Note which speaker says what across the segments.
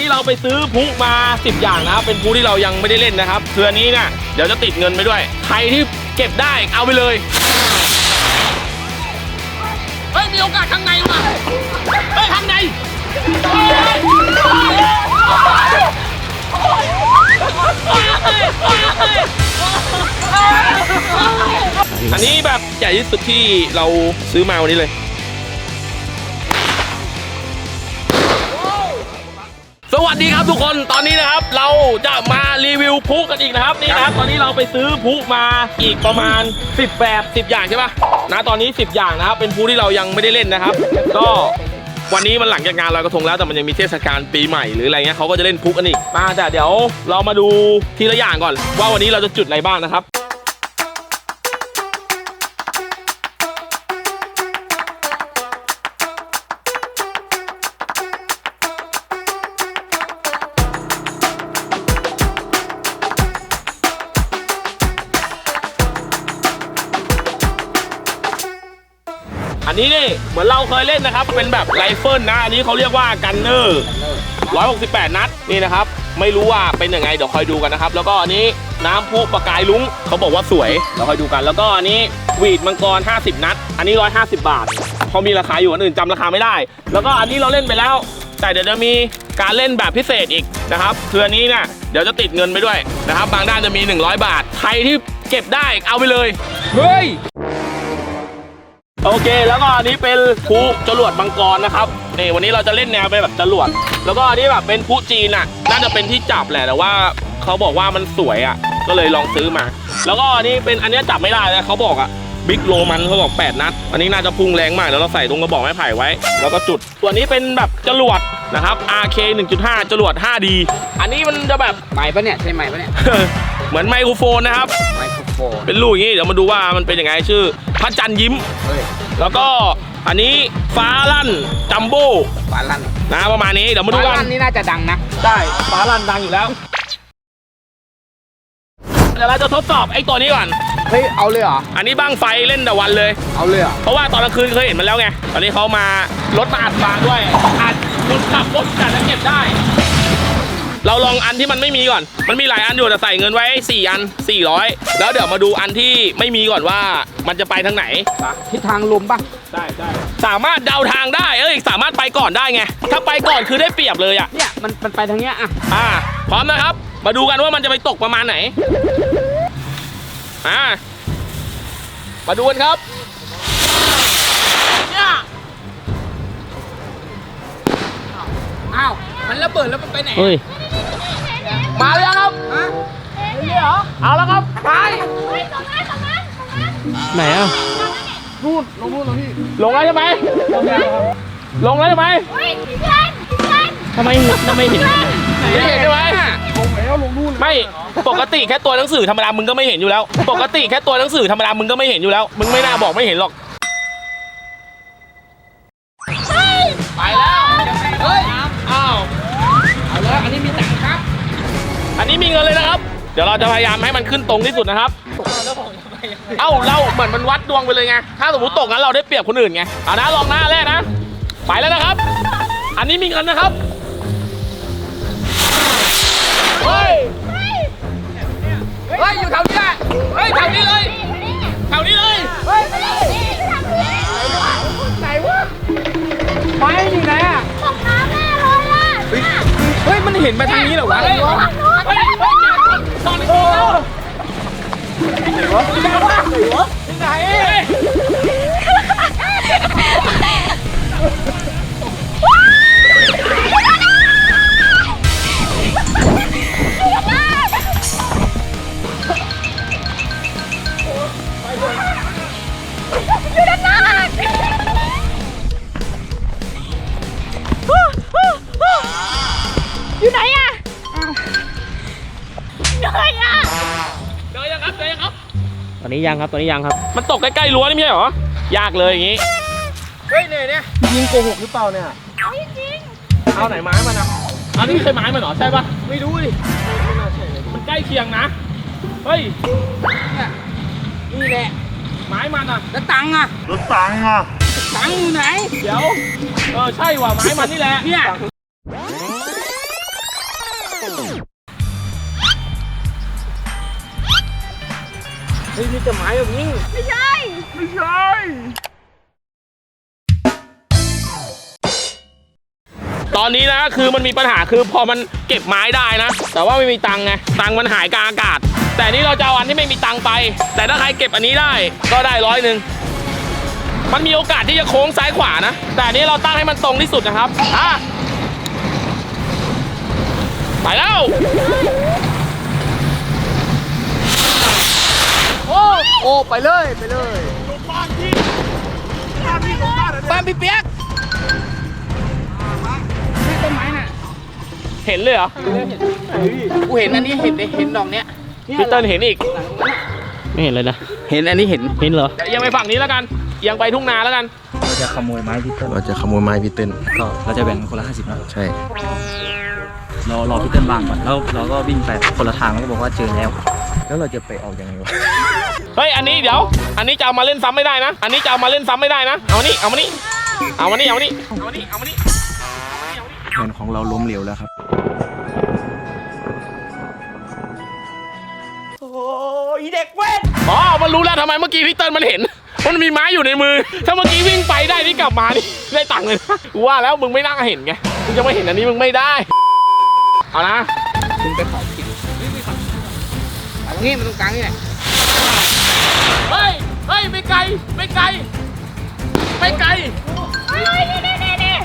Speaker 1: นี้เราไปซื้อพลุมา 10 อย่างนะครับ เป็นพลุที่เรายังไม่ได้เล่นนะครับคืออันนี้เนี่ยเดี๋ยวจะติดเงินไปด้วย ใครที่เก็บได้เอาไปเลย เฮ้ย มีโอกาสข้างในว่ะ เฮ้ย ข้างในอันนี้แบบใหญ่ที่สุดที่เราซื้อมาวันนี้เลย วัสดีครับทุกคนตอนนี้นะครับเราจะมารีวิวพุกันอีกนะครับนี่นะครับ ตอนนี้เราไปซื้อพุมาอีกประมาณ 10 แบบ 10 อย่างใช่ปะนะตอนนี้ 10 อย่างนะครับเป็นพุที่เรายังไม่ได้เล่นนะครับ ก็วันนี้มันหลังจากงานลอยกระทงแล้วแต่มันยังมีเทศกาลปีใหม่หรืออะไรเงี้ยเขาก็จะเล่นพุกันอีกมาแต่เดี๋ยวเรามาดูทีละอย่างก่อน ว่าวันนี้เราจะจุดอะไรบ้างนะครับ นี้นี่เหมือนเราเคยเล่นนะครับ เป็นแบบไรเฟิลนะ อันนี้เขาเรียกว่ากันเนอร์168 นัดนี่นะครับ ไม่รู้ว่าเป็นยังไงเดี๋ยวคอยดูกันนะครับ แล้วก็อันนี้น้ำพุประกายลุ้งเขาบอกว่าสวยเดี๋ยวคอยดูกัน แล้วก็อันนี้หวีดมังกร 50 นัด อันนี้ 150 บาทเขามีราคาอยู่อันอื่นจำราคาไม่ได้ แล้วก็อันนี้เราเล่นไปแล้ว แต่เดี๋ยวจะมีการเล่นแบบพิเศษอีกนะครับคืออันนี้เนี่ยเดี๋ยวจะติดเงินไปด้วยนะครับ บางด้านจะมี 100 บาท ใครที่เก็บได้เอาไปเลย เฮ้ย โอเค แล้วก็อันนี้เป็นพลุจรวดมังกรนะครับนี่วันนี้เราจะเล่นแนวไปแบบจรวด แล้วก็อันนี้แบบเป็นพลุจีนอะ น่าจะเป็นที่จับแหละแต่ว่าเขาบอกว่ามันสวยอะ ก็เลยลองซื้อมา แล้วก็อันนี้เป็นอันเนี้ยจับไม่ได้นะเขาบอกอะบิ๊กโรมันเขาบอก8นัด อันนี้น่าจะพุ่งแรงมาก แล้วเราใส่ตรงกระบอกไม้ไผ่ไว้ แล้วก็จุด ส่วนนี้เป็นแบบจรวดนะครับ RK 1.5 จรวด 5D อันนี้มันจะแบบ
Speaker 2: ใหม่ปะเนี่ย ใช่ใหม่ปะเนี่ย
Speaker 1: เหมือนไมโครโฟนนะครับ
Speaker 2: ไมโครโฟน
Speaker 1: เป็นลูกอย่างนี้ เดี๋ยวมาดูว่ามันเป็นยังไงชื่อพระจันทร์ยิ้ม
Speaker 2: เฮ้ย
Speaker 1: แล้วก็อันนี้ฟ้าลั่นจัมโบ้
Speaker 2: ฟ้าลั่น
Speaker 1: นะประมาณนี้เดี๋ยวมาดู
Speaker 2: ฟ้า
Speaker 1: กั
Speaker 2: ลั่
Speaker 1: น
Speaker 2: นนี่น่าจะดังนะ
Speaker 1: ได้ฟ้าลั่นดังอยู่แล้วเดี๋ยวเราจะทดสอบไอ้ตัวนี้ก่อน
Speaker 2: เฮ้ย เอาเลยเหรอ
Speaker 1: อันนี้บ้างไฟเล่นแต่วันเลย
Speaker 2: เอาเลยเหรอ
Speaker 1: เพราะว่าตอนกลางคืนเคยเห็นมันแล้วไง ตอนนี้เขามารถมาอัดฟางด้วย อัดคุณขับรถจัดแล้วเก็บได้ เราลองอันที่มันไม่มีก่อน มันมีหลายอันอยู่แต่ใส่เงินไว้ 4 อัน 400 แล้วเดี๋ยวมาดูอันที่ไม่มีก่อนว่า มันจะไปทางไหน
Speaker 2: ทิศทางลมปะ
Speaker 1: ได้ได้สามารถเดาทางได้ เอ้ย สามารถไปก่อนได้ไง ถ้าไปก่อนคือได้เปรียบเลยอะ
Speaker 2: เนี่ยมันมันไปทางเนี้ยอะ
Speaker 1: อ่า พร้อมนะครับ มาดูกันว่ามันจะไปตกประมาณไหน อ่า มาดูกันครับเนี่ย
Speaker 2: อ้าวมันระเบิดแล้วมันไปไหน
Speaker 1: เฮ้ย มาเลยครับ
Speaker 2: ฮะ
Speaker 1: เอาแล้วครับ ไป ไหนอะ
Speaker 2: นู่นลงนู่นลงพี่
Speaker 1: ลงแล้วใช่ไหมลงแล้วใช่ไหมทำไมทำไมเห็นเห็นใช่ไหม
Speaker 2: ลงแล้วลงนู่น
Speaker 1: ไม่ปกติแค่ตัวหนังสือธรรมดามึงก็ไม่เห็นอยู่แล้ว ปกติแค่ตัวหนังสือธรรมดามึงก็ไม่เห็นอยู่แล้ว มึงไม่น่าบอกไม่เห็นหรอกไปแล้ว
Speaker 2: เฮ้ย
Speaker 1: อ้าว
Speaker 2: เอาเลยอันนี้มีตังค์ครับ
Speaker 1: อันนี้มีเงินเลยนะครับ เดี๋ยวเราจะพยายามให้มันขึ้นตรงที่สุดนะครับ เอ้าเราเหมือนมันวัดดวงไปเลยไง ถ้าสมมติตกงั้นเราได้เปรียบคนอื่นไง เอานะลองหน้าแรกนะ ไปแล้วนะครับ อันนี้มีเงินนะครับเฮ้ย
Speaker 2: เฮ้ย อยู่แถวนี้แหละ
Speaker 1: เฮ้ยแถวนี้เลยแถวนี้เลย
Speaker 2: ไม้อยู่ไหนอะเฮ้ย มันเห็นมาทางนี้เหรอวะ
Speaker 1: เฮ้ยเฮ้ยเฮ้ยตอ นนี้แล้วไหนวะ
Speaker 3: ที่ไหน อน
Speaker 4: นี้ยังครับตอนนี้ยังครับ
Speaker 1: มันตกใกล้ๆรั้วนี่ไม่ใช่เหรอ ยากเลยอย่างงี้
Speaker 2: เฮ้ยเนี่ยเนี่ย
Speaker 4: ยิงโกหกหรือเปล่าเนี่ย
Speaker 3: เอาจริง
Speaker 1: เอาไหนไม้มันอะอันนี้ใช่ไม้มันเหรอใช่ปะ
Speaker 2: ไม่รู้ดิ
Speaker 1: มันใกล้เคียงนะ เฮ้ย
Speaker 2: เนี่ยนี่แหละ
Speaker 1: ไม้มันอะ
Speaker 2: แล้วตังค์อะ
Speaker 5: รถตังค์อะ
Speaker 2: ตังค์อยู่ไหน
Speaker 1: เดี๋ยว เออใช่ว่ะไม้มันนี่แหละ
Speaker 2: เนี่ย ฮ้ยมีจะไม้แบบนี้
Speaker 3: ไม่ใช่
Speaker 2: ไม่ใช่
Speaker 1: ตอนนี้นะคือมันมีปัญหาคือพอมันเก็บไม้ได้นะ แต่ว่าไม่มีตังค์ไงตังค์มันหายกลางอากาศ แต่นี่เราจะเอาอันที่ไม่มีตังค์ไป แต่ถ้าใครเก็บอันนี้ได้ก็ได้ร้อยหนึ่งมันมีโอกาสที่จะโค้งซ้ายขวานะ แต่อันนี้เราตั้งให้มันตรงที่สุดนะครับอะไปแล้ว
Speaker 2: อ้โอ้ไปเลยไปเลยบ้านพี่เปียกนี่ต้นไม้น่ะ
Speaker 1: เห็นเลยเหรอ
Speaker 2: กูเห็นอันนี้เห็นดิเห็นดอกเนี้ย
Speaker 1: พี่เติ้ลเห็นอีก
Speaker 4: ไม่เห็นเลยนะ
Speaker 2: เห็นอันนี้เห็น
Speaker 4: เห็นเหรอ
Speaker 1: เดี๋ยวยังไปฝั่งนี้แล้วกันยังไปทุ่งนาแล้วกัน
Speaker 5: เราจะขโมยไม้พี่เติ้ล
Speaker 6: เราจะขโมยไม้พี่เต้น
Speaker 5: ก็เราจะแบ่งคนละห้าสิบนะ
Speaker 6: ใช่
Speaker 5: รอรอพี่เติ้ลวางก่อนแล้วเราก็วิ่งไปคนละทางแล้วก็บอกว่าเจอแล้ว
Speaker 6: แล้วเราจะไปออกยังไงวะ
Speaker 1: เฮ้ยอันนี้เดี๋ยว อันนี้จะเอามาเล่นซ้ำไม่ได้นะ อันนี้จะเอามาเล่นซ้ำไม่ได้นะ เอามานี่เอามานี่เอามานี่เอามานี่เอามานี่เอามานี่
Speaker 6: แผนของเราล้มเหลวแล้วครับ
Speaker 1: อ๋อ มันรู้แล้วทำไมเมื่อกี้พี่เติ้ลมันเห็น มันมีไม้อยู่ในมือ ถ้าเมื่อกี้วิ่งไปได้นี่กลับมานี่ได้ตังค์เลยนะกูว่าแล้วมึงไม่น่าเห็นไง มึงจะไม่เห็นอันนี้มึงไม่ได้ เอานะ
Speaker 2: มึงไปเผากินเอาตรงนี้มันตรงกลางนี่แหละ
Speaker 1: เฮ้ย เฮ้ย ไม่ไกล ไม่ไกล ไม่ไกล
Speaker 3: เฮ้ยนี่นี่นี่นี่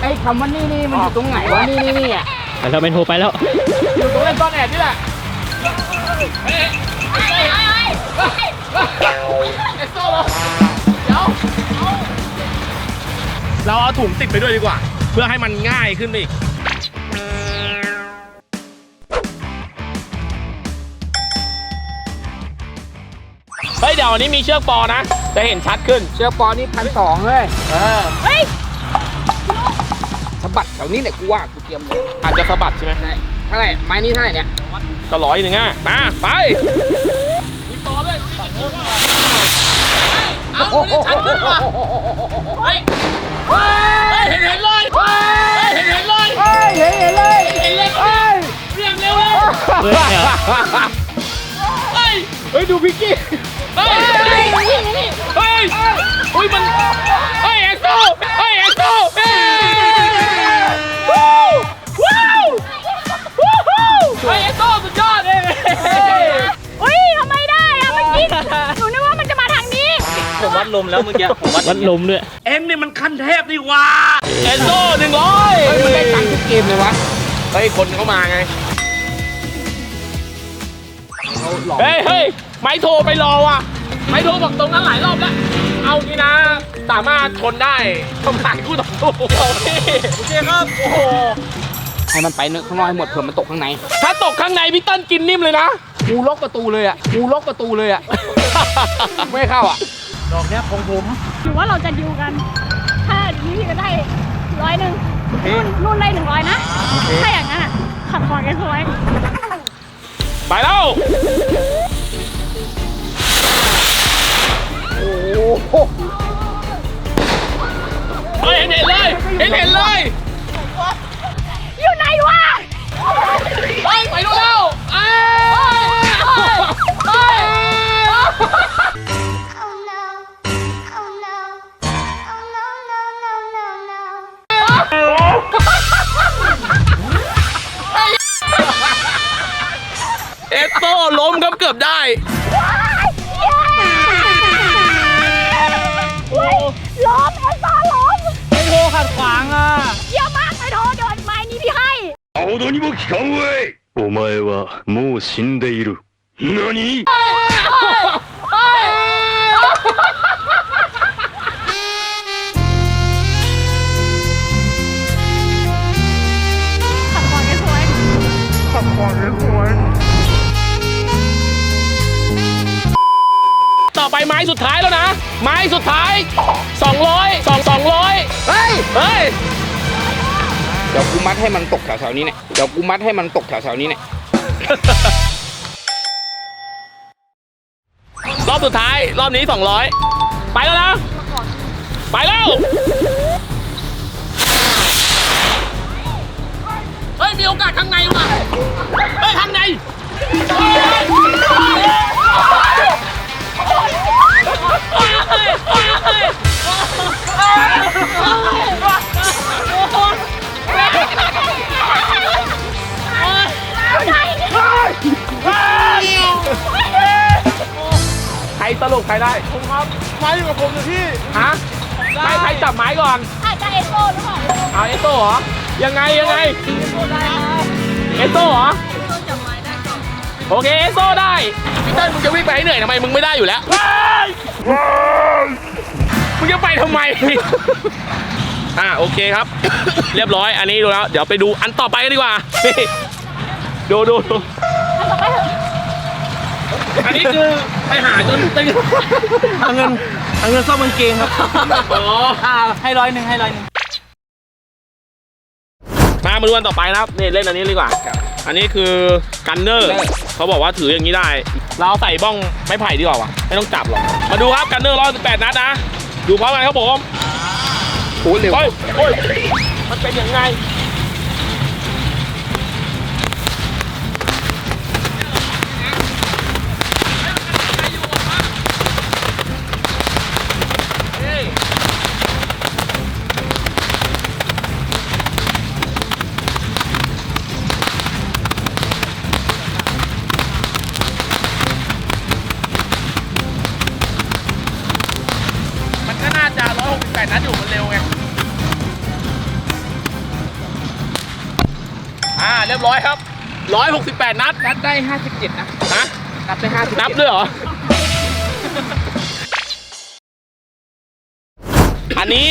Speaker 2: ไอ้คำว่านี่นี่มันอยู่ตรงไหนวะนี่นี่นี่อะ
Speaker 4: ไปแล้วเป็นโทรไปแล้ว
Speaker 1: อยู่ตรงเล่นซ่อนแอบนี่แหละ
Speaker 3: เฮ้ยเฮ้ยเฮ้ย
Speaker 1: เอ็กโซ่เหรอเดี๋ยวเราเอาถุงติดไปด้วยดีกว่า เพื่อให้มันง่ายขึ้นไปอีก เฮ้ยเดี๋ยวอันนี้มีเชือกปอนะ จะเห็นชัดขึ้น
Speaker 2: เชือกปอนี่พันสองเลย
Speaker 1: เออ
Speaker 3: เฮ้ย
Speaker 2: สะบัดแถวนี้แหละกูว่ากูเตรียมเลย
Speaker 1: อาจจะสะบัดใช่ไหม
Speaker 2: ใช่เท่าไหร่ไม้นี่เท่าไหร่เนี่ย
Speaker 1: ก็ร้อยหนึ่งอะมาไปมีปอด้วยเอาดูดิชัดขึ้นว่ะเฮ้ยเฮ้ยเห็นเห็นเลยเฮ้ยเห็นเห็นเลย
Speaker 2: เฮ้ยเห็นเห็นเลย
Speaker 1: เห็นเลย
Speaker 2: เฮ้ย
Speaker 1: เรียงเร็วเลย
Speaker 4: เฮ้ยเนี่ย
Speaker 1: เฮ้ย
Speaker 2: เฮ้ยดูพิกกี้
Speaker 1: เฮ้ยเฮ้ยอุ้ยมันเฮ้ยเอ็กโซเฮ้ยเอ็กโซเฮ้ยว้าวว้าวว้าวเฮ้ยเอ็กโซสุดยอดเลย
Speaker 3: เฮ้ยทำไมได้อะเมื่อกี้หนูนึกว่ามันจะมาทางนี้
Speaker 5: ผมวัดลมแล้วเมื่อกี้ผมวัด
Speaker 4: วัดลมด้วย
Speaker 1: เอ็งนี่มันขั้นเทพนี่ว่าเอ็นโซหนึ่งร้อย
Speaker 2: เฮ้ยมันได้ตังค์ทุกเกมเลยวะ
Speaker 1: เฮ้ยคนเข้ามาไง
Speaker 2: เฮ้
Speaker 1: ยเฮ้ย ไม้โทรไปรอว่ะ ไม้โทรบอกตรงนั้นหลายรอบแล้ว เอางี้นะ สามารถชนได้ต้องถ่ายคู่ต่อสู้โอเคโอเคครับ โอ้โห
Speaker 2: ให้มันไปเนื้อะข้างนอกให้หมดเผื่อมันตกข้างใน
Speaker 1: ถ้าตกข้างในพี่เต้นกินนิ่มเลยนะ
Speaker 2: กูล็อกประตูเลยอะ กูล็อกประตูเลยอะ ไม่ให้เข้าอะ
Speaker 5: ดอกเนี้ยของผม
Speaker 3: หรือว่าเราจะดิวกัน ถ้านี้พี่ก็ได้ร้อยหนึ่งนู่นนู่นได้หนึ่งร้อยนะ ถ้าอย่างนั้นอะขัดขวางกันสวย
Speaker 1: ไปแล้ว โอ้โหเห็นเห็นเลย เห็นเห็นเลย
Speaker 7: 死んでいる。何
Speaker 3: ขัดขวางกันสวย
Speaker 1: ต่อไปไม้สุดท้ายแล้วนะ ไม้สุดท้าย 200 2 200
Speaker 2: เฮ้ย
Speaker 1: เฮ้ย
Speaker 2: เดี๋ยวกูมัดให้มันตกแถวๆนี้เนี่ย เดี๋ยวกูมัดให้มันตกแถวๆนี้เนี่ย
Speaker 1: สุดท้ายรอบนี้ 200 ไปแล้วนะ ไปแล้ว เฮ้ย มีโอกาสข้างในว่ะ เฮ้ย ข้างในใคร ตลกใครได้ผมครับไม้อยู่กับผมอยู่ที่ฮะใครใครจับไม้ก่อน
Speaker 3: อาจจะเอโซ่หรือเปล่า
Speaker 1: เอาเอสโต้เหรอ ยังไงยังไง เอสโต้เหรอโอเคเอสโต้ได้พี่เติ้ลมึงจะวิ่งไปให้เหนื่อยทำไมมึงไม่ได้อยู่แล้วมึงจะไปทำไม อ่าโอเคครับ เรียบร้อยอันนี้ดูแล้ว เดี๋ยวไปดูอันต่อไปกันดีกว่านี่ดูดูดู อันนี้คือไปหาจนตึง
Speaker 5: เอาเงินเอาเงินซ่อมกางเกงครับ
Speaker 1: อ๋อ
Speaker 5: อ่าให้ร้อยหนึ่งให้ร้อยหนึ่ง
Speaker 1: มามาดูกันต่อไปนะครับนี่เล่นอันนี้ดีกว่า อันนี้คือกันเนอร์เขาบอกว่าถืออย่างนี้ได้ เราเอาใส่บ้องไม้ไผ่ดีกว่าวะไม่ต้องจับหรอกมาดูครับกันเนอร์ร้อยสิบแปดนัดนะดูพร้อมกันครับผม
Speaker 2: โอ้เร็ว
Speaker 1: โอ้ยโอ้ยมันเป็นยังไง ครับ168นัด
Speaker 2: นัดได้ 57 นะ
Speaker 1: ฮะ
Speaker 2: นับได้57
Speaker 1: นับด้วยเหรอ อันนี้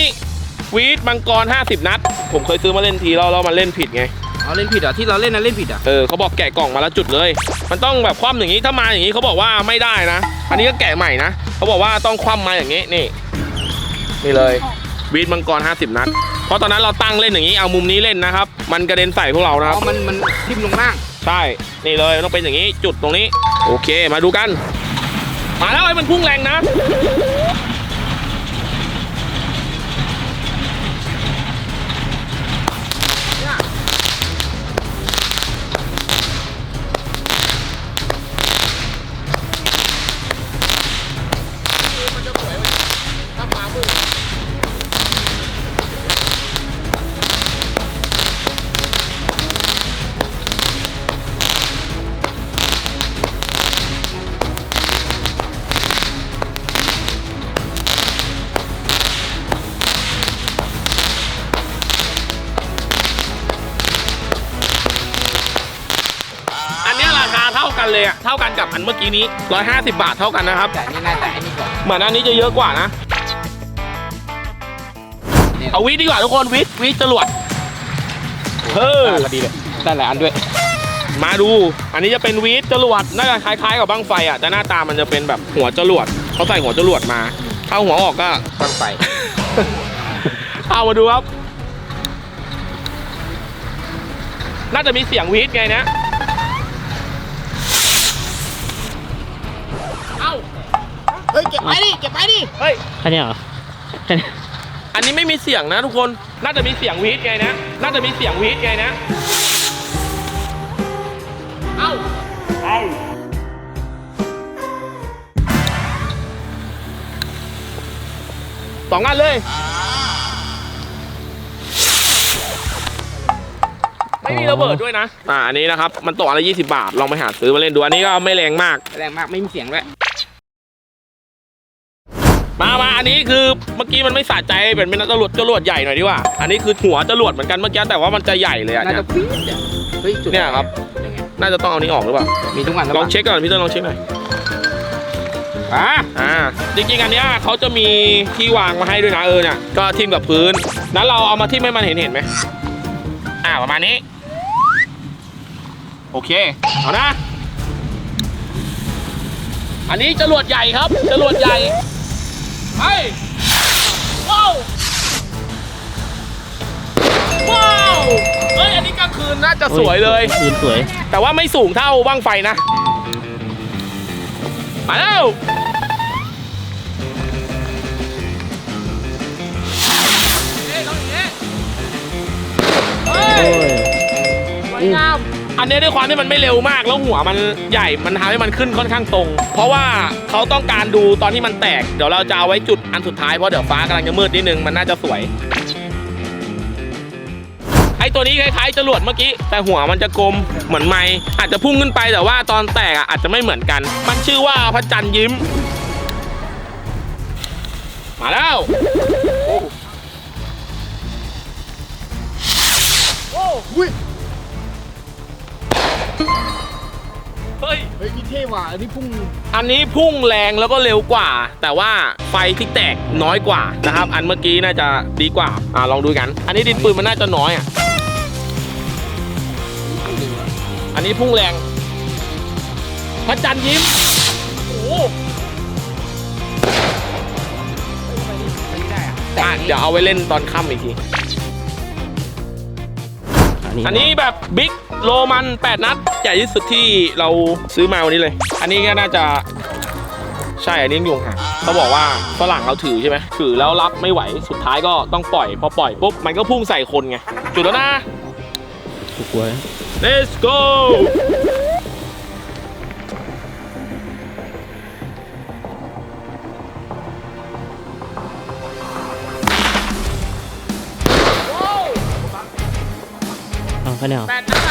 Speaker 1: วีดมังกร 50 นัด ผมเคยซื้อมาเล่นทีแล้วแล้วมันเล่นผิดไง
Speaker 2: เอาเล่นผิดเหรอที่เราเล่นนะเล่นผิดเหรอะ
Speaker 1: เออเขาบอกแกะกล่องมาแล้วจุดเลย มันต้องแบบคว่ำอย่างนี้ถ้ามาอย่างนี้เขาบอกว่าไม่ได้นะ อันนี้ก็แกะใหม่นะเขาบอกว่าต้องคว่ำมาอย่างนี้นี่นี่เลยวีดมังกร 50 นัด เพราะตอนนั้นเราตั้งเล่นอย่างนี้เอามุมนี้เล่นนะครับ มันกระเด็นใส่พวกเรานะค
Speaker 2: อ๋
Speaker 1: รั
Speaker 2: อบ มันมันทิ่มลงล่าง
Speaker 1: ใช่ นี่เลยต้องเป็นอย่างนี้จุดตรงนี้ โอเคมาดูกัน มาแล้วไอ้มันพุ่งแรงนะ อะเท่ากันกับอันเมื่อกี้นี้ 150 บาทเท่ากันนะครับ
Speaker 2: แต่อันนี่น่าจะไอ้นี่ก่อน
Speaker 1: เหมือนอันนี้จะเยอะกว่านะ
Speaker 2: เนี่ย
Speaker 1: เอาวิทย์ดีกว่าทุกคนวิทย์วิทย์จรวดเฮ้ย
Speaker 2: พอดีเลยได้หลายอันด้วย
Speaker 1: มาดู อันนี้จะเป็นวิทย์จรวดน่าจะคล้ายๆกับบ้างไฟอะ แต่หน้าตามันจะเป็นแบบหัวจรวด เขาใส่หัวจรวดมาถ้าหัวออกก็
Speaker 2: ฟังไป
Speaker 1: เอามาดูครับ น่าจะมีเสียงวีดไงนะ
Speaker 2: ไปดิเก็บไปดิ
Speaker 1: เฮ้ย
Speaker 4: แค่เนี้ยเหรอแค่นี้
Speaker 1: อันนี้ไม่มีเสียงนะทุกคน น่าจะมีเสียงวีดไงนะ น่าจะมีเสียงวีดไงนะ เอ้า เอ้า สองอันเลย ไม่มีระเบิดด้วยนะ อ่า อันนี้นะครับ มันตกอันละ20 บาท ลองไปหาซื้อมาเล่นดู อันนี้ก็ไม่แรงมาก
Speaker 2: แรงมากไม่มีเสียงด้วย
Speaker 1: อันนี้คือเมื่อกี้มันไม่สะใจเป็นเป็นจรวดจรวดใหญ่หน่อยดีกว่า อันนี้คือหัวจรวดเหมือนกันเมื่อกี้แต่ว่ามันจะใหญ่เลยอะ
Speaker 2: น่า
Speaker 1: เนี่
Speaker 2: จะ
Speaker 1: ย
Speaker 2: ปี๊ดอะเฮ้ยจุด
Speaker 1: เนี่ยครับ
Speaker 2: ยังไง
Speaker 1: น่าจะต้องเอานี้ออกหรือเปล่า
Speaker 2: มีทุกอันหรือ
Speaker 1: ล
Speaker 2: เป
Speaker 1: อง
Speaker 2: ล่า
Speaker 1: เช็คก่อนพี่เต้นลองเช็คหน่อย
Speaker 2: อะ
Speaker 1: อ่าจริงๆอันเนี้ยเขาจะมีที่วางมาให้ด้วยนะเออเนี่ยก็ทิ่มกับพื้นนั้นเราเอามาทิ่มให้มันเห็นเห็นไหมอ่าประมาณนี้ โอเคเอานะ อันนี้จรวดใหญ่ครับจรวดใหญ่ ไปว้าวว้าวเฮ้ยอันนี้กลางคืนน่าจะสวยเลย
Speaker 4: คืนสวย
Speaker 1: แต่ว่าไม่สูงเท่าบ้างไฟนะ มาแล้วเฮ้ย
Speaker 4: โอ้ย
Speaker 1: สวยวยงาม อันนี้ด้วยความที่มันไม่เร็วมากแล้วหัวมันใหญ่มันทำให้มันขึ้นค่อนข้างตรง เพราะว่าเขาต้องการดูตอนที่มันแตก เดี๋ยวเราจะเอาไว้จุดอันสุดท้ายเพราะเดี๋ยวฟ้ากำลังจะมืดนิดนึงมันน่าจะสวยไอตัวนี้คล้ายๆจรวดเมื่อกี้ แต่หัวมันจะกลมเหมือนไม้อาจจะพุ่งขึ้นไปแต่ว่าตอนแตกอะอาจจะไม่เหมือนกัน มันชื่อว่าพระจันทร์ยิ้ม มาแล้วโอ้ย เฮ้ย
Speaker 2: เฮ้ยนี่เท่ว่ะอันนี้พุ่ง
Speaker 1: อันนี้พุ่งแรงแล้วก็เร็วกว่า แต่ว่าไฟที่แตกน้อยกว่านะครับ อันเมื่อกี้น่าจะดีกว่า อ่าลองดูกัน อันนี้ดินปืนมันน่าจะน้อยอะ อันนี้พุ่งแรงพระจันทร์ยิ้ม โอ้โหอะเดี๋ยวเอาไว้เล่นตอนค่ำอีกที อันนี้แบบบิ๊ก โรมัน 8 นัด ใหญ่ที่สุดที่เราซื้อมาวันนี้เลย อันนี้ก็น่าจะใช่อันนี้ยุงห่างเขาบอกว่าฝรั่งเราถือใช่ไหมถือแล้วรับไม่ไหวสุดท้ายก็ต้องปล่อย พอปล่อยปุ๊บมันก็พุ่งใส่คนไง จุดแล้วนะ
Speaker 4: กูกลัว
Speaker 1: let's go
Speaker 4: เอาแค่นี้เหรอ
Speaker 1: แปดนัด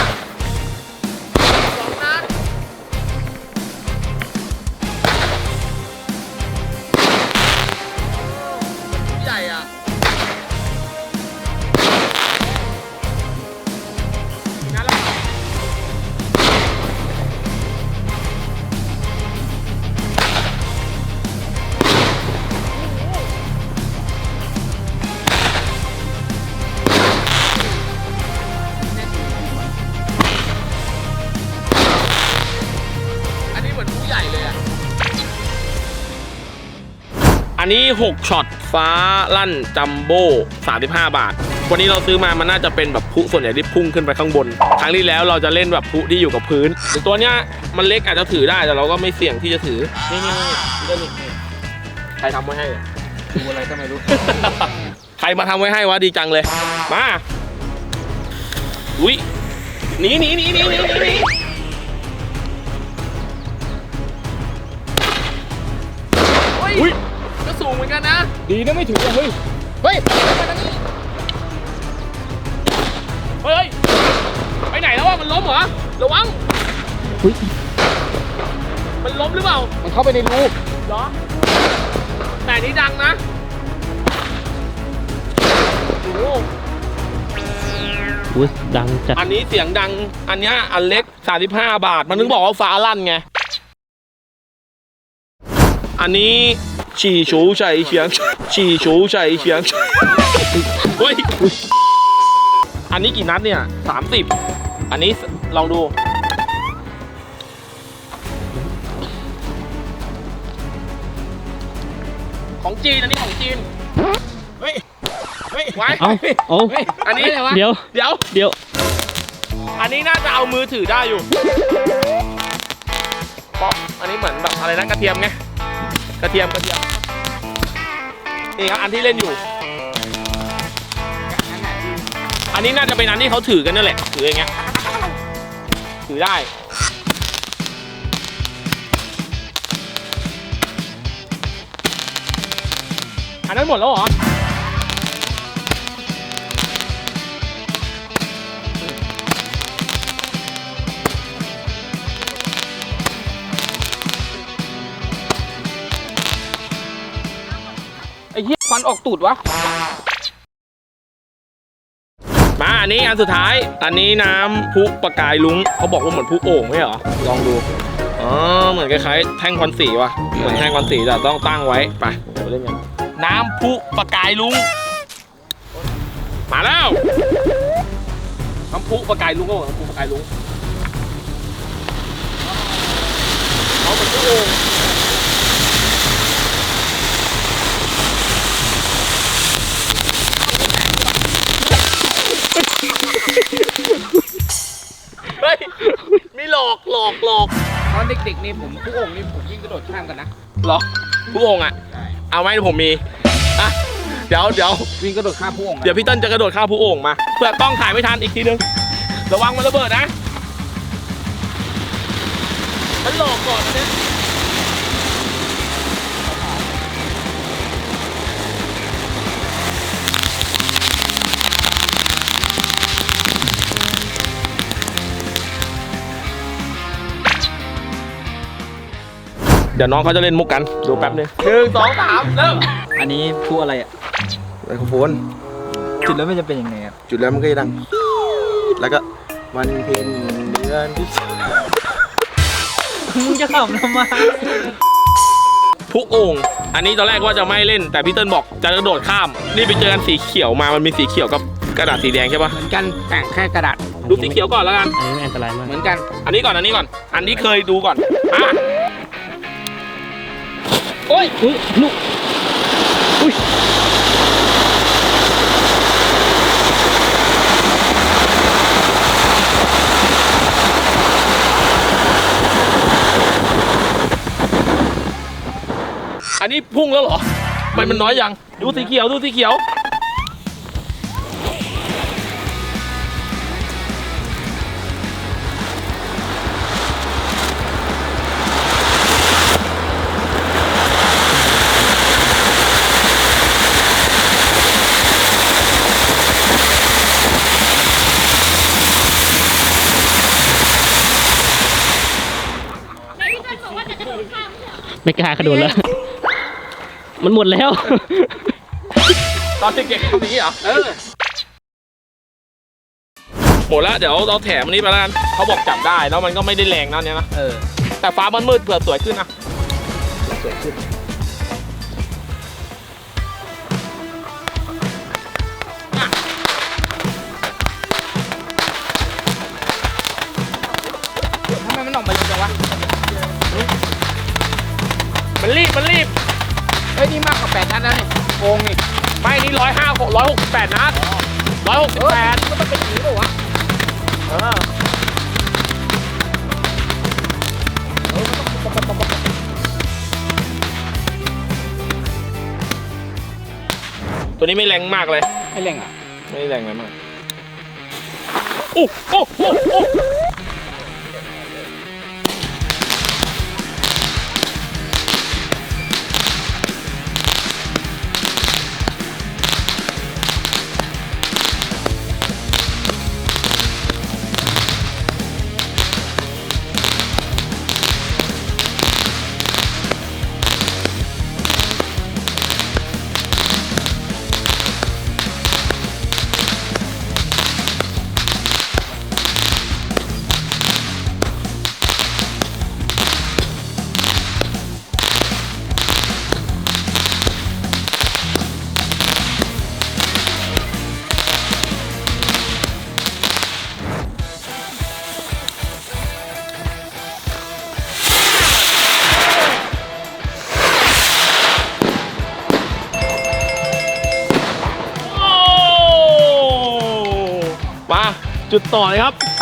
Speaker 1: นนี้ 6ช็อตฟ้าลั่นจัมโบ้35 บาท วันนี้เราซื้อมามันน่าจะเป็นแบบพลุส่วนใหญ่ที่พุ่งขึ้นไปข้างบน ครั้งที่แล้วเราจะเล่นแบบพลุที่อยู่กับพื้นแต่ตัวเนี้ยมันเล็กอาจจะถือได้แต่เราก็ไม่เสี่ยงที่จะถือนี่นี่นี่นี่นี่นี่ใครทำไว้ให้อะ
Speaker 2: ดูอะไรก็ไม่รู้
Speaker 1: ใครมาทำไว้ให้วะดีจังเลย มา อุ้ยหนีหนีหนีหนีหนีหนี งเหมือนกันนะ
Speaker 2: ดีนะไม่ถึงอะเฮ้ย เฮ้ย
Speaker 1: เฮ้ย ไปไหนแล้ววะมันล้มเหรอ ระวัง
Speaker 4: อุ๊ย
Speaker 1: มันล้มหรือเปล่า
Speaker 2: มันเข้าไปในรู
Speaker 1: เหรอ แต่อันนี้ดังนะ โอ้โห
Speaker 4: อุ้ยดังจัด
Speaker 1: อันนี้เสียงดัง อันเนี้ยอันเล็ก 35 บาท มันถึงบอกว่าฟ้าลั่นไง อันนี้ ฉี่ชูใส่เฉียงฉี่ชูใส่เฉียงเฮ้ยอันนี้กี่นัดเนี่ย30อันนี้ลองดู ของจีนอันนี้ของจีน
Speaker 2: เฮ้ยเฮ้ย
Speaker 1: ไว้
Speaker 4: เอาเอา
Speaker 1: อันนี้
Speaker 4: เดี๋ยว
Speaker 1: เดี๋ยว
Speaker 4: เดี๋ยว
Speaker 1: อันนี้น่าจะเอามือถือได้อยู่ป๊อกอันนี้เหมือนแบบอะไรนะกระเทียมไง กระเทียมกระเทียมนี่ครับอันที่เล่นอยู่ อันนี้น่าจะเป็นอันที่เขาถือกันนั่นแหละถืออย่างเงี้ยถือได้อันนั้นหมดแล้วเหรอ
Speaker 2: ไอ้เหี้ยควันออกตูดวะ
Speaker 1: มาอันนี้อันสุดท้าย อันนี้น้ำพุประกายลุงเขาบอกว่าเหมือนพุโอ่งไม่ใช่เหรอ ลองดู อ๋อ เหมือนคล้ายๆ แท่งควันสีว่ะ เหมือนแท่งควันสีแต่ต้องตั้งไว้ ไปเดี๋ยวเล่นกัน น้ำพุประกายลุงมาแล้ว น้ำพุประกายลุงก็บอกน้ำพุประกายลุงเอาเหมือนพุโอ่ง เฮ้ยมีหลอกหลอกหลอก
Speaker 2: ตอนเด็กๆนี่ผมผู้องค์นี่ผมวิ่งกระโดดข้ามกันนะ
Speaker 1: เหรอพุโอ่งอะ เอาไหมผมมีอะเดี๋ยวเดี๋ยว
Speaker 2: วิ่งกระโดดข้ามผู้องค์
Speaker 1: เดี๋ยวพี่เต้นจะกระโดดข้ามผู้โอ่งมาเพื่อกล้องถ่ายไม่ทันอีกทีนึง ระวังมันระเบิดนะ มันหลอกก่อนนะเนี่ย ดี๋ยวน้องเขาจะเล่นมุกกัน ดูแป๊บนึงหนึ่งสองสามเริ่ม
Speaker 5: อันนี้พูดอะไรอะ
Speaker 6: ไมโครโฟน
Speaker 5: จุดแล้วมันจะเป็นยังไงครับ
Speaker 6: จุดแล้วมันก็จะดัง แล้วก็วันเพ็ญเดือนที่สาม
Speaker 5: มึงจะขำทำไม
Speaker 1: ทุกองค์อันนี้ตอนแรกว่าจะไม่เล่น แต่พี่เติ้ลบอกจะกระโดดข้าม นี่ไปเจอกันสีเขียวมา มันมีสีเขียวกับกระดาษสีแดงใช่ปะ
Speaker 2: เหมือนกันแต่งแค่กระดาษ
Speaker 1: ดูสีเขียวก่อนแล้วกัน
Speaker 4: อันนี้ไม่อันตรายมาก
Speaker 2: เหมือนกัน
Speaker 1: อันนี้ก่อนอันนี้ก่อน อันนี้เคยดูก่อนอะโอ้ย
Speaker 4: อุ้ยลูก
Speaker 1: อันนี้พุ่งแล้วเหรอทำไมมันน้อยยัง ดูสีเขียว ดูสีเขียว
Speaker 4: ไม่กล้ากระโดดแล้ว มันหมดแล้ว
Speaker 1: ตอนเด็กๆทำอย่างนี้เหรอ เออ หมดแล้วเดี๋ยวเราแถมอันนี้ไปแล้วกันเขาบอกจับได้แล้วมันก็ไม่ได้แรงนะอันเนี้ยนะ
Speaker 5: เออ
Speaker 1: แต่ฟ้ามันมืดเผื่อสวยขึ้นนะ
Speaker 2: ท
Speaker 1: ร้อยห้าร้อยหกสิบแปดนัดร้อยหกสิบแปด
Speaker 2: ก็ต้องเป็นอย่างนี้ป่าวะ
Speaker 1: เออตัวนี้ไม่แรงมากเลย
Speaker 2: ให้เร่งอะ
Speaker 1: ไม่แรงอะไรมากโอ้โอ้โอ้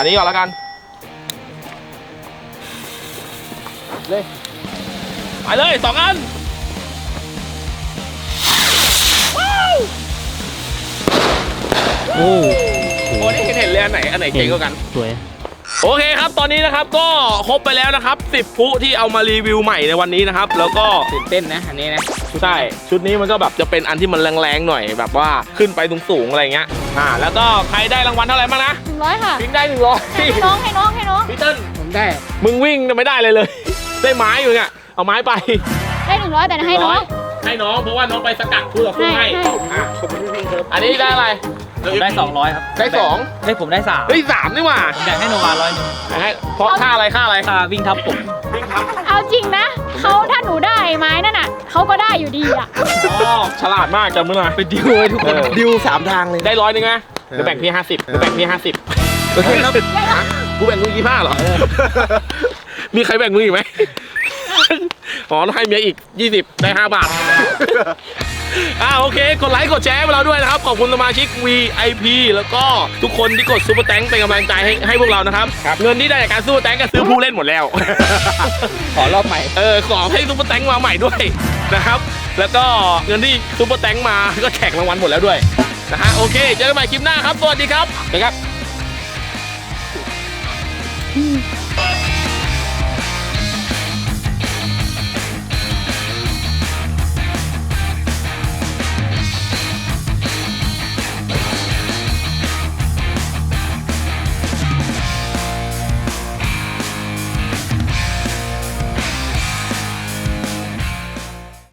Speaker 1: อเลยครับอันนี้ก่อนแล้วกัน
Speaker 2: เลย
Speaker 1: ไปเลยสองอัน
Speaker 4: โอ้
Speaker 1: โอ้นี่เห็นเห็นเลยอันไหน อันไหนเจ๋งกว่ากัน
Speaker 4: สวย
Speaker 1: โอเคครับตอนนี้นะครับก็ครบไปแล้วนะครับ10พุที่เอามารีวิวใหม่ในวันนี้นะครับ แล้วก็
Speaker 2: ตื่นเต้นนะอันนี้นะ
Speaker 1: ใช่ชุดนี้มันก็แบบจะเป็นอันที่มันแรงๆหน่อยแบบว่าขึ้นไปสูงๆอะไรเงี้ยอ่าแล้วก็ใครได้รางวัลเท่าไหร่บ้างนะ
Speaker 3: หนึ่งร้อยค่ะ
Speaker 1: พิงได้หนึ่งร้อย
Speaker 3: ให้น้องให้น้องให้น้อง
Speaker 1: พี่เติ้ล
Speaker 2: ผมได้
Speaker 1: มึงวิ่งไม่ได้เลยเลย ได้ไม้อยู่เนี่ยเอาไม้ไป
Speaker 3: ได้หนึ่งร้อยแต่ให้น้อง
Speaker 1: ให้น้องเพราะว่าน้องไปสกัดคู่ต่อสู้ให้
Speaker 3: ให้
Speaker 1: อะอันนี้ได้อะไร
Speaker 5: ได้ 200 ครับ
Speaker 1: ได้สอง
Speaker 5: เฮ้ยผมได้3
Speaker 1: เฮ้ยสามนี่หว่า
Speaker 5: ผมอยากให้โนวาร้อยหนึง
Speaker 1: ให้เพราะค่าอะไรค่าอะไร
Speaker 5: ค่าวิ่งทับผม
Speaker 3: เอาจริงนะเขาถ้าหนูได้ไม้นั่นน่ะเขาก็ได้อยู่ดีอะ
Speaker 1: อ๋อฉลาดมากจำมึงหน่อยไปดิวเลยทุกคน
Speaker 6: ดิวสามทางเลย
Speaker 1: ได้ร้อยหนึงไหมเดี๋ยวแบ่งพี่ห้าสิบเดี๋ยวแบ่งพี่ห้าสิบ
Speaker 6: โอเคครับ
Speaker 1: กูแบ่งมึงยี่ห้าเหรอ มีใครแบ่งมึงอีกไหม อ๋อต้องให้เมียอีก20ได้5บาท อ่าโอเค กดไลค์กดแชร์ให้พวกเราด้วยนะครับ ขอบคุณสมาชิก VIP แล้วก็ทุกคนที่กดซูเปอร์แตงเป็นกำลังใจให้ให้พวกเรานะครับ เงินที่ได้จากการซูเปอร์แตงก็ซื้อผู้เล่นหมดแล้ว
Speaker 2: ขอรอบใหม่
Speaker 1: เออขอให้ซูเปอร์แตงมาใหม่ด้วยนะครับ แล้วก็เงินที่ซูเปอร์แตงมาก็แจกรางวัลหมดแล้วด้วยนะฮะโอเคเจอกันใหม่คลิปหน้าครับสวัสดีครับไปครับ
Speaker 3: เ